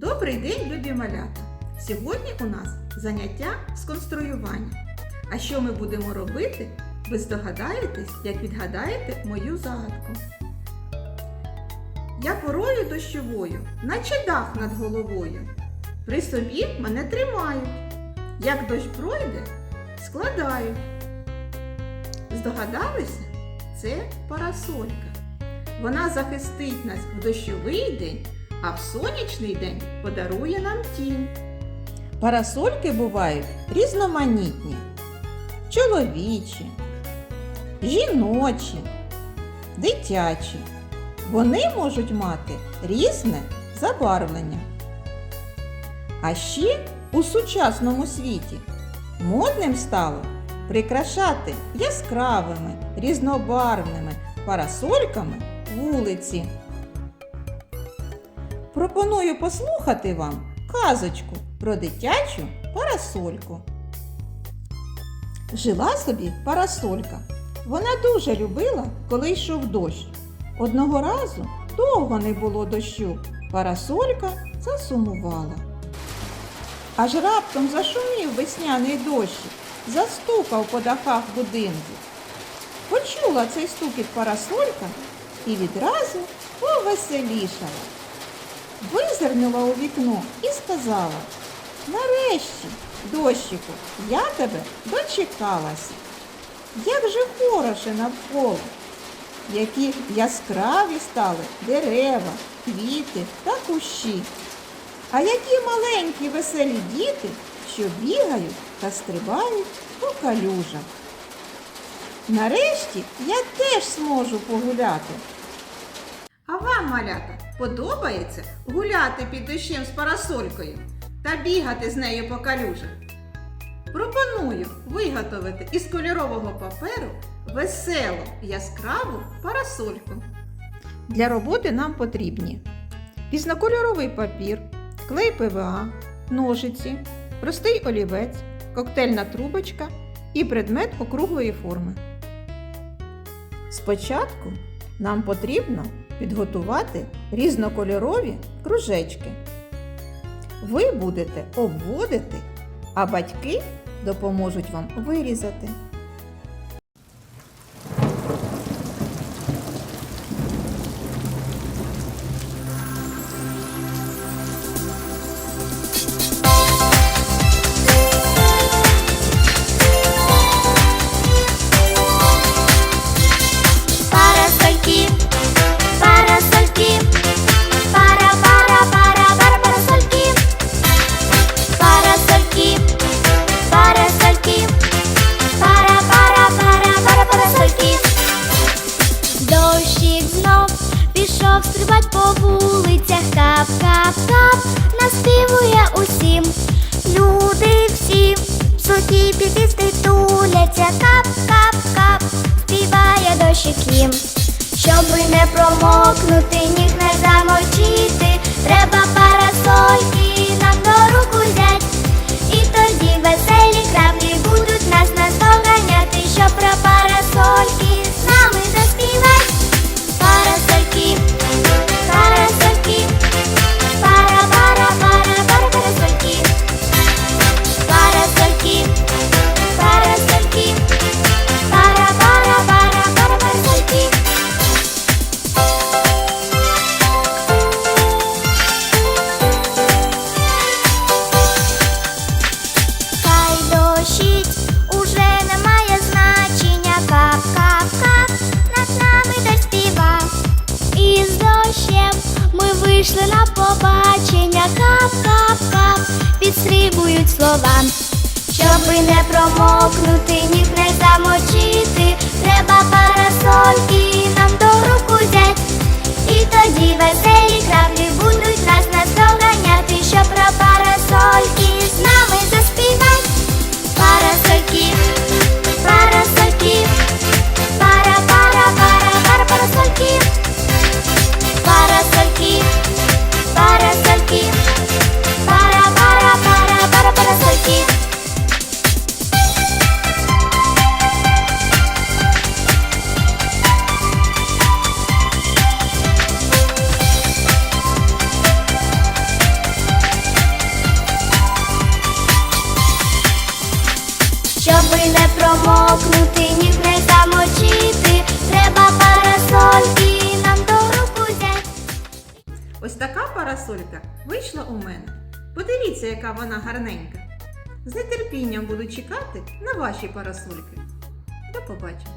Добрий день, любі малята! Сьогодні у нас заняття з конструювання. А що ми будемо робити, ви здогадаєтесь, як відгадаєте мою загадку. Я порою дощовою, наче дах над головою. При собі мене тримають. Як дощ пройде, складають. Здогадалися? Це парасолька. Вона захистить нас в дощовий день, а в сонячний день подарує нам тінь. Парасольки бувають різноманітні, чоловічі, жіночі, дитячі. Вони можуть мати різне забарвлення. А ще у сучасному світі модним стало прикрашати яскравими, різнобарвними парасольками вулиці. Пропоную послухати вам казочку про дитячу парасольку. Жила собі парасолька. Вона дуже любила, коли йшов дощ. Одного разу довго не було дощу. Парасолька засумувала. Аж раптом зашумів весняний дощик, застукав по дахах будинків. Почула цей стукіт парасолька і відразу повеселішала. Визирнула у вікно і сказала, нарешті, дощику, я тебе дочекалася. Як же хороше навколо, які яскраві стали дерева, квіти та кущі. А які маленькі веселі діти, що бігають та стрибають по калюжах. Нарешті я теж зможу погуляти. А вам, малята, подобається гуляти під дощем з парасолькою та бігати з нею по калюжах? Пропоную виготовити із кольорового паперу веселу яскраву парасольку. Для роботи нам потрібні різнокольоровий папір, клей ПВА, ножиці, простий олівець, коктейльна трубочка і предмет округлої форми. Спочатку нам потрібно підготувати різнокольорові кружечки. Ви будете обводити, а батьки допоможуть вам вирізати. Туляться, кап, кап, кап, співає дощик їм. Щоби не промокнути, ніг не замочити, треба парасольки нам до вийшли на побачення. Кап, кап, кап, підстрибують слова. Щоби не промокнути, ніг не замочити, намокнути, ніг не замочити. Треба парасольки нам до руку взяти. Ось така парасолька вийшла у мене. Подивіться, яка вона гарненька. З нетерпінням буду чекати на ваші парасольки. До побачення!